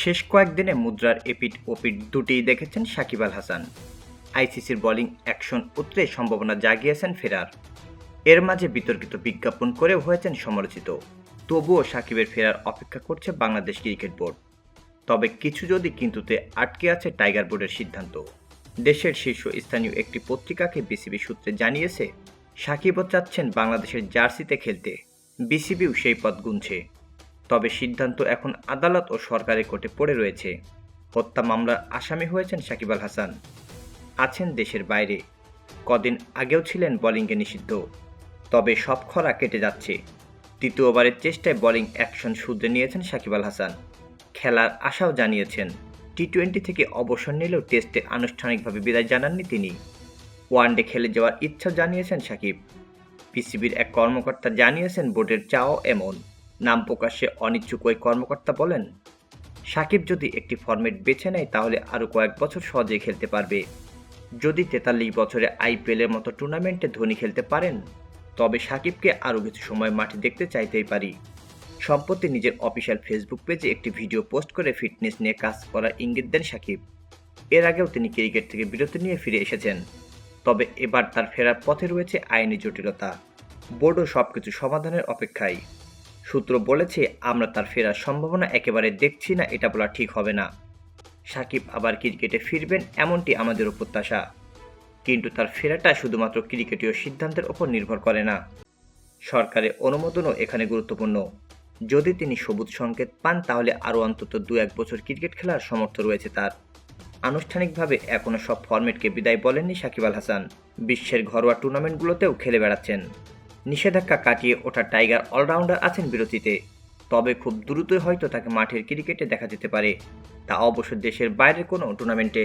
শেষ কয়েকদিনে মুদ্রার এপিট ওপিট দুটিই দেখেছেন সাকিব আল হাসান। আইসিসির বোলিং, অ্যাকশন উতরে সম্ভাবনা জাগিয়েছেন ফেরার। এর মাঝে বিতর্কিত বিজ্ঞাপন করেও হয়েছেন সমালোচিত। তবুও সাকিবের ফেরার অপেক্ষা করছে বাংলাদেশ ক্রিকেট বোর্ড। তবে কিছু যদি কিন্তুতে আটকে আছে টাইগার বোর্ডের সিদ্ধান্ত। দেশের শীর্ষ স্থানীয় একটি পত্রিকাকে বিসিবি সূত্রে জানিয়েছে, সাকিবও চাচ্ছেন বাংলাদেশের জার্সিতে খেলতে। বিসিবিও সেই পথ গুনছে। তবে সিদ্ধান্ত এখন আদালত ও সরকারের কোর্টে পড়ে রয়েছে। হত্যা মামলার আসামি হয়েছেন সাকিব আল হাসান। আছেন দেশের বাইরে। কদিন আগেও ছিলেন বোলিংয়ে নিষিদ্ধ। তবে সব খরা কেটে যাচ্ছে। তৃতীয়বারের চেষ্টায় বোলিং অ্যাকশন শুধরে নিয়েছেন সাকিব আল হাসান। খেলার আশাও জানিয়েছেন। টি টোয়েন্টি থেকে অবসর নিলেও টেস্টে আনুষ্ঠানিকভাবে বিদায় জানাননি তিনি। ওয়ানডে খেলে যাওয়ার ইচ্ছা জানিয়েছেন সাকিব। পিসিবির এক কর্মকর্তা জানিয়েছেন বোর্ডের চাও এমন। নাম প্রকাশে অনিচ্ছুক ওই কর্মকর্তা বলেন, সাকিব যদি একটি ফরম্যাট বেছে নেয়, তাহলে আরও কয়েক বছর সহজেই খেলতে পারবে। যদি তেতাল্লিশ বছরে আইপিএলের মতো টুর্নামেন্টে ধোনি খেলতে পারেন, তবে সাকিবকে আরও কিছু সময় মাঠে দেখতে চাইতেই পারি। সম্প্রতি নিজের অফিসিয়াল ফেসবুক পেজে একটি ভিডিও পোস্ট করে ফিটনেস নিয়ে কাজ করার ইঙ্গিত দেন সাকিব। এর আগেও তিনি ক্রিকেট থেকে বিরতি নিয়ে ফিরে এসেছেন, তবে এবার তার ফেরার পথে রয়েছে আইনি জটিলতা। বোর্ডও সব কিছু সমাধানের অপেক্ষায়। সূত্র বলেছে, আমরা তার ফেরার সম্ভাবনা একেবারে দেখছি না, এটা বলা ঠিক হবে না। সাকিব আবার ক্রিকেটে ফিরবেন, এমনটি আমাদেরও প্রত্যাশা। কিন্তু তার ফেরাটা শুধুমাত্র ক্রিকেটীয় সিদ্ধান্তের ওপর নির্ভর করে না। সরকারের অনুমোদনও এখানে গুরুত্বপূর্ণ। যদি তিনি সবুজ সংকেত পান, তাহলে আরও অন্তত দু এক বছর ক্রিকেট খেলার সমর্থ রয়েছে তার। আনুষ্ঠানিকভাবে এখনও সব ফরম্যাটকে বিদায় বলেননি সাকিব আল হাসান। বিশ্বের ঘরোয়া টুর্নামেন্টগুলোতেও খেলে বেড়াচ্ছেন। নিষেধাজ্ঞা কাটিয়ে ওঠা টাইগার অলরাউন্ডার আছেন বিরতিতে। তবে খুব দ্রুতই হয়তো তাকে মাঠের ক্রিকেটে দেখা যেতে পারে। তা অবশ্য দেশের বাইরের কোনো টুর্নামেন্টে।